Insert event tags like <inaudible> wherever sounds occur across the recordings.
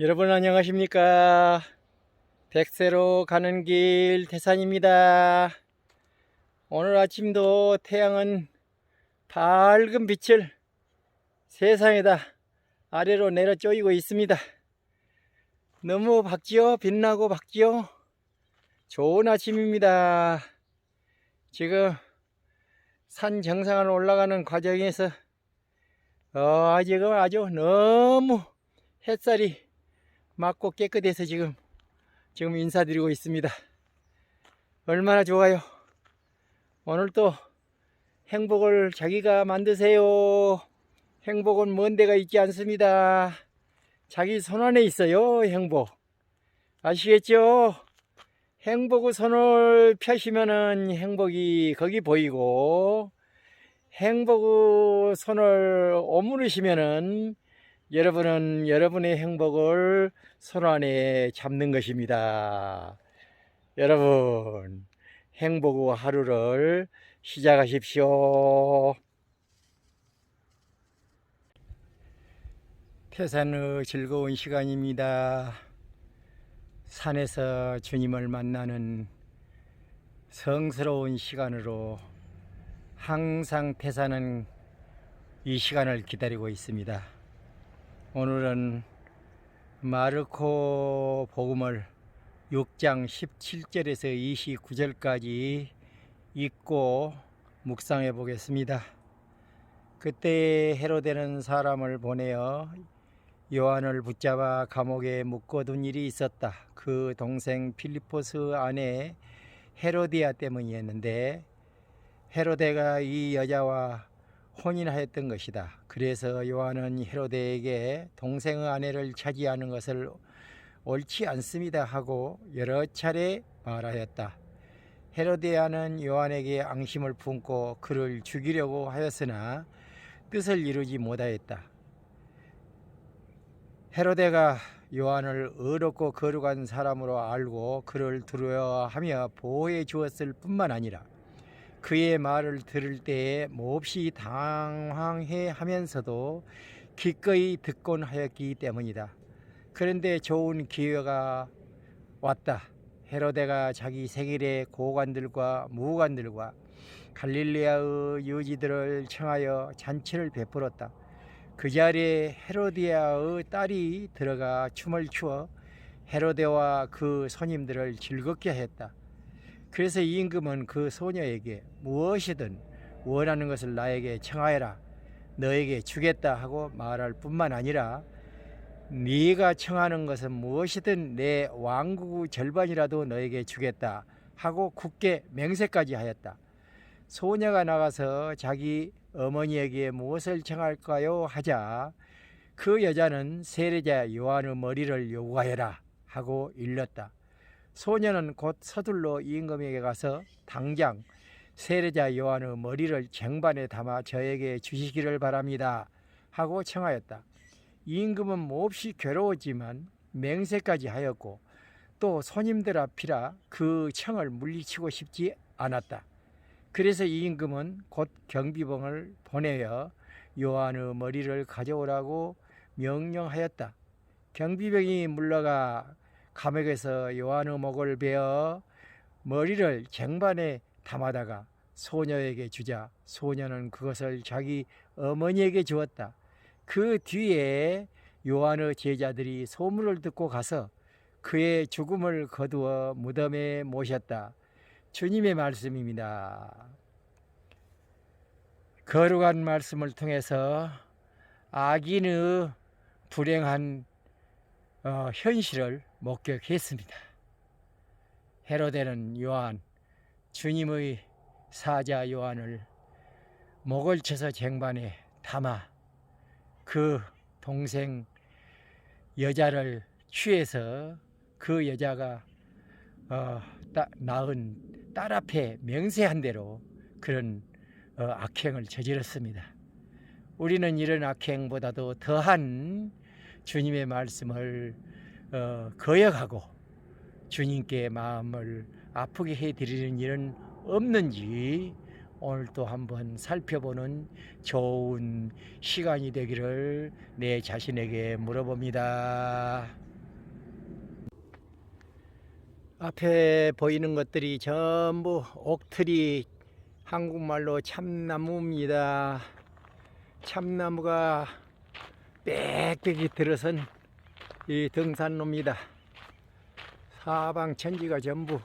여러분 안녕하십니까? 백세로 가는 길 태산입니다. 오늘 아침도 태양은 밝은 빛을 세상에다 아래로 내려 쪼이고 있습니다. 너무 밝지요? 빛나고 밝지요? 좋은 아침입니다. 지금 산 정상을 올라가는 과정에서 어, 지금 아주 너무 햇살이 맑고 깨끗해서 지금 지금 인사드리고 있습니다. 얼마나 좋아요. 오늘 또 행복을 자기가 만드세요. 행복은 먼 데가 있지 않습니다. 자기 손 안에 있어요. 행복. 아시겠죠? 행복의 손을 펴시면은 행복이 거기 보이고 행복의 손을 오므리시면은 여러분은 여러분의 행복을 손 안에 잡는 것입니다. 여러분, 행복의 하루를 시작하십시오. 태산의 즐거운 시간입니다. 산에서 주님을 만나는 성스러운 시간으로 항상 태산은 이 시간을 기다리고 있습니다. 오늘은 마르코 복음을 6장 17절에서 29절까지 읽고 묵상해 보겠습니다. 그때 헤로데는 사람을 보내어 요한을 붙잡아 감옥에 묶어둔 일이 있었다. 그 동생 필리포스 아내 헤로디아 때문이었는데 헤로데가 이 여자와 혼인하였던 것이다. 그래서 요한은 헤로데에게 동생의 아내를 차지하는 것을 옳지 않습니다 하고 여러 차례 말하였다. 헤로데아는 요한에게 앙심을 품고 그를 죽이려고 하였으나 뜻을 이루지 못하였다. 헤로데가 요한을 의롭고 거룩한 사람으로 알고 그를 두려워하며 보호해 주었을 뿐만 아니라 그의 말을 들을 때에 몹시 당황해 하면서도 기꺼이 듣곤 하였기 때문이다. 그런데 좋은 기회가 왔다. 헤로데가 자기 생일에 고관들과 무관들과 갈릴레아의 유지들을 청하여 잔치를 베풀었다. 그 자리에 헤로디아의 딸이 들어가 춤을 추어 헤로데와 그 손님들을 즐겁게 했다. 그래서 이 임금은 그 소녀에게 무엇이든 원하는 것을 나에게 청하여라. 너에게 주겠다 하고 말할 뿐만 아니라 네가 청하는 것은 무엇이든 내 왕국의 절반이라도 너에게 주겠다 하고 굳게 맹세까지 하였다. 소녀가 나가서 자기 어머니에게 무엇을 청할까요 하자 그 여자는 세례자 요한의 머리를 요구하여라 하고 일렀다. 소녀는 곧 서둘러 임금에게 가서 당장 세례자 요한의 머리를 쟁반에 담아 저에게 주시기를 바랍니다 하고 청하였다. 임금은 몹시 괴로웠지만 맹세까지 하였고 또 손님들 앞이라 그 청을 물리치고 싶지 않았다. 그래서 이 임금은 곧 경비병을 보내어 요한의 머리를 가져오라고 명령하였다. 경비병이 물러가 감옥에서 요한의 목을 베어 머리를 쟁반에 담아다가 소녀에게 주자 소녀는 그것을 자기 어머니에게 주었다. 그 뒤에 요한의 제자들이 소문을 듣고 가서 그의 죽음을 거두어 무덤에 모셨다. 주님의 말씀입니다. 거룩한 말씀을 통해서 악인의 불행한 어, 현실을 목격했습니다. 헤로데는 요한, 주님의 사자 요한을 목을 쳐서 쟁반에 담아 그 동생 여자를 취해서 그 여자가 어, 따, 낳은 딸 앞에 맹세한 대로 그런 어, 악행을 저질렀습니다. 우리는 이런 악행보다도 더한 주님의 말씀을 어, 거역하고 주님께 마음을 아프게 해드리는 일은 없는지 오늘 또 한번 살펴보는 좋은 시간이 되기를 내 자신에게 물어봅니다. 앞에 보이는 것들이 전부 옥틀이 한국말로 참나무입니다. 참나무가 빽빽이 들어선 이 등산로입니다. 사방 천지가 전부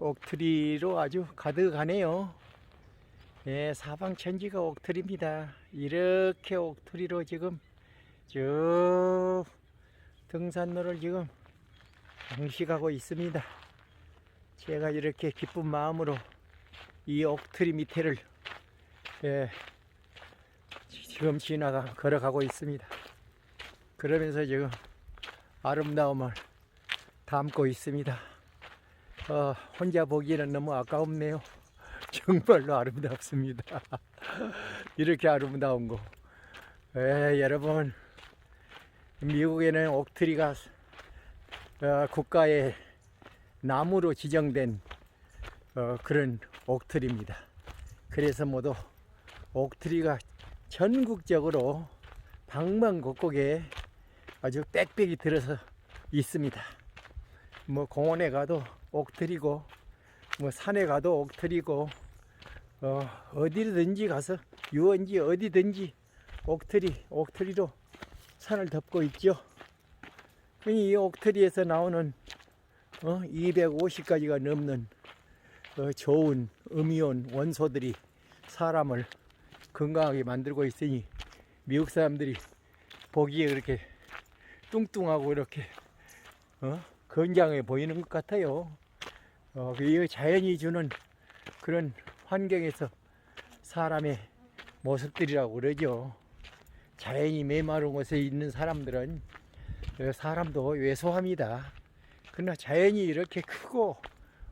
옥트리로 아주 가득하네요. 예, 사방 천지가 옥트리입니다. 이렇게 옥트리로 지금 쭉 등산로를 지금 장식하고 있습니다. 제가 이렇게 기쁜 마음으로 이 옥트리 밑에를 예, 지금 지나가 걸어가고 있습니다. 그러면서 지금 아름다움을 담고 있습니다. 어, 혼자 보기에는 너무 아까웠네요. <laughs> 정말로 아름답습니다. <laughs> 이렇게 아름다운 거. 에, 여러분, 미국에는 옥트리가 어, 국가의 나무로 지정된 어, 그런 옥트리입니다. 그래서 모두 옥트리가 전국적으로 방방곡곡에 아주 빽빽이 들어서 있습니다. 뭐 공원에 가도 옥트리고 뭐 산에 가도 옥트리고 어, 어디든지 가서 유원지 어디든지 옥트리 옥트리로 산을 덮고 있죠. 이 옥트리에서 나오는 어, 250가지가 넘는 어, 좋은 음이온 원소들이 사람을 건강하게 만들고 있으니 미국 사람들이 보기에 그렇게 뚱뚱하고 이렇게 어? 건강해 보이는 것 같아요. 어, 이 자연이 주는 그런 환경에서 사람의 모습들이라고 그러죠. 자연이 메마른 곳에 있는 사람들은 어, 사람도 왜소합니다. 그러나 자연이 이렇게 크고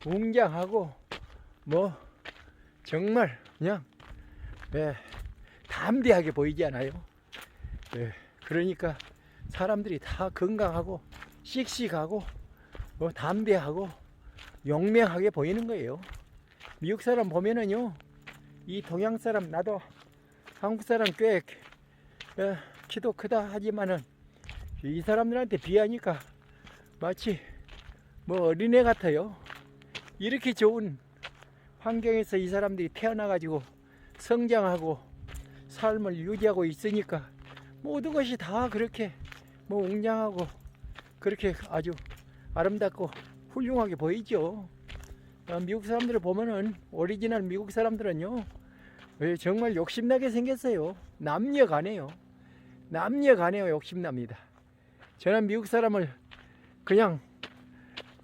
웅장하고 뭐 정말 그냥 예, 담대하게 보이지 않아요? 예, 그러니까 사람들이 다 건강하고 씩씩하고 뭐 담대하고 용맹하게 보이는 거예요. 미국 사람 보면은요, 이 동양 사람 나도 한국 사람 꽤 예, 키도 크다 하지만은 이 사람들한테 비하니까 마치 뭐 어린애 같아요. 이렇게 좋은 환경에서 이 사람들이 태어나가지고 성장하고 삶을 유지하고 있으니까 모든 것이 다 그렇게 뭐 웅장하고 그렇게 아주 아름답고 훌륭하게 보이죠. 어, 미국 사람들을 보면은 오리지널 미국 사람들은요 예, 정말 욕심나게 생겼어요. 남녀간에요. 남녀간에요 욕심납니다. 저는 미국 사람을 그냥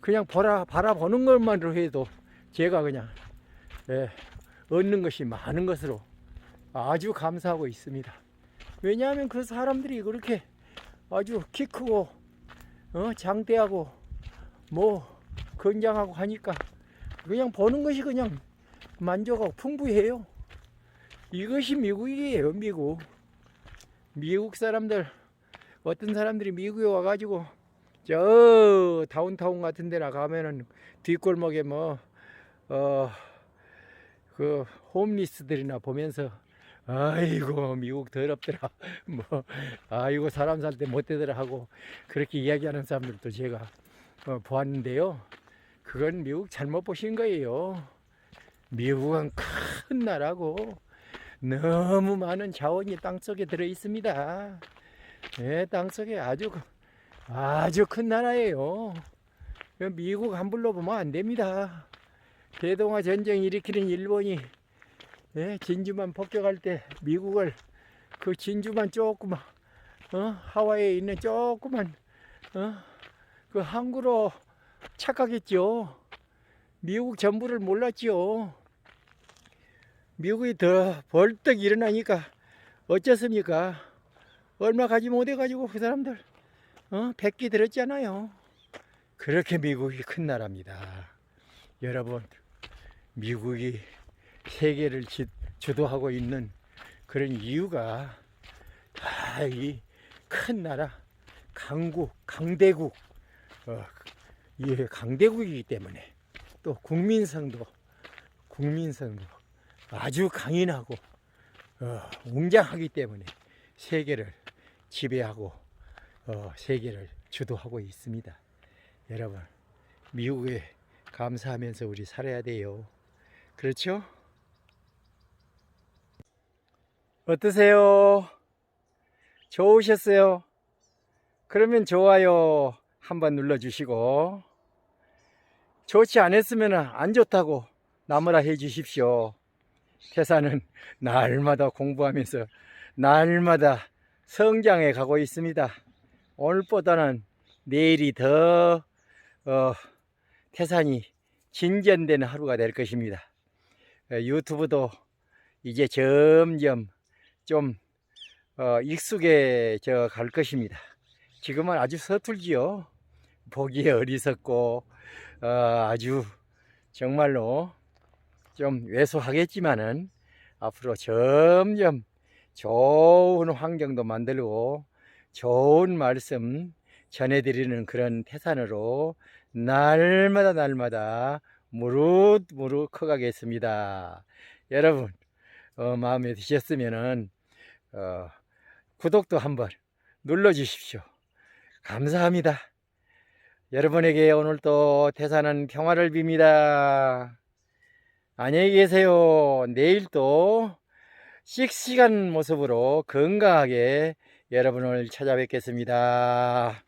그냥 보라 바라보는 것만으로 해도 제가 그냥 예, 얻는 것이 많은 것으로 아주 감사하고 있습니다. 왜냐하면 그 사람들이 그렇게 아주 키 크고 어, 장대하고 뭐 건장하고 하니까 그냥 보는 것이 그냥 만족하고 풍부해요. 이것이 미국이에요, 미국. 미국 사람들 어떤 사람들이 미국에 와가지고 저 다운타운 같은 데나 가면은 뒷골목에 뭐 어 그 홈리스들이나 보면서 아이고 미국 더럽더라. <laughs> 뭐 아이고 사람 살 때 못되더라 하고 그렇게 이야기하는 사람들도 제가 어, 보았는데요. 그건 미국 잘못 보신 거예요. 미국은 큰 나라고 너무 많은 자원이 땅속에 들어 있습니다. 네, 땅속에 아주 아주 큰 나라예요. 미국 함부로 보면 안 됩니다. 대동아 전쟁 일으키는 일본이 예, 진주만 폭격할 때 미국을 그 진주만 조그만 어? 하와이에 있는 조그만 어? 그 항구로 착각했죠. 미국 전부를 몰랐죠. 미국이 더 벌떡 일어나니까 어쩌습니까? 얼마 가지 못해가지고 그 사람들 어? 백기 들었잖아요. 그렇게 미국이 큰 나라입니다. 여러분 미국이 세계를 지, 주도하고 있는 그런 이유가 다 이 큰 나라 강국 강대국 어, 이 강대국이기 때문에 또 국민성도 국민성도 아주 강인하고 어, 웅장하기 때문에 세계를 지배하고 어, 세계를 주도하고 있습니다. 여러분 미국에 감사하면서 우리 살아야 돼요. 그렇죠? 어떠세요? 좋으셨어요? 그러면 좋아요 한번 눌러주시고 좋지 않았으면 안 좋다고 나무라 해 주십시오. 태사는 날마다 공부하면서 날마다 성장해 가고 있습니다. 오늘보다는 내일이 더 어, 태산이 진전되는 하루가 될 것입니다. 어, 유튜브도 이제 점점 좀 어, 익숙해져 갈 것입니다. 지금은 아주 서툴지요. 보기에 어리석고 어, 아주 정말로 좀 왜소하겠지만은 앞으로 점점 좋은 환경도 만들고 좋은 말씀 전해드리는 그런 태산으로 날마다 날마다 무릇무릇 커가겠습니다. 여러분 어, 마음에 드셨으면은 어, 구독도 한번 눌러 주십시오. 감사합니다. 여러분에게 오늘 또 태산은 평화를 빕니다. 안녕히 계세요. 내일 또 씩씩한 모습으로 건강하게 여러분을 찾아뵙겠습니다.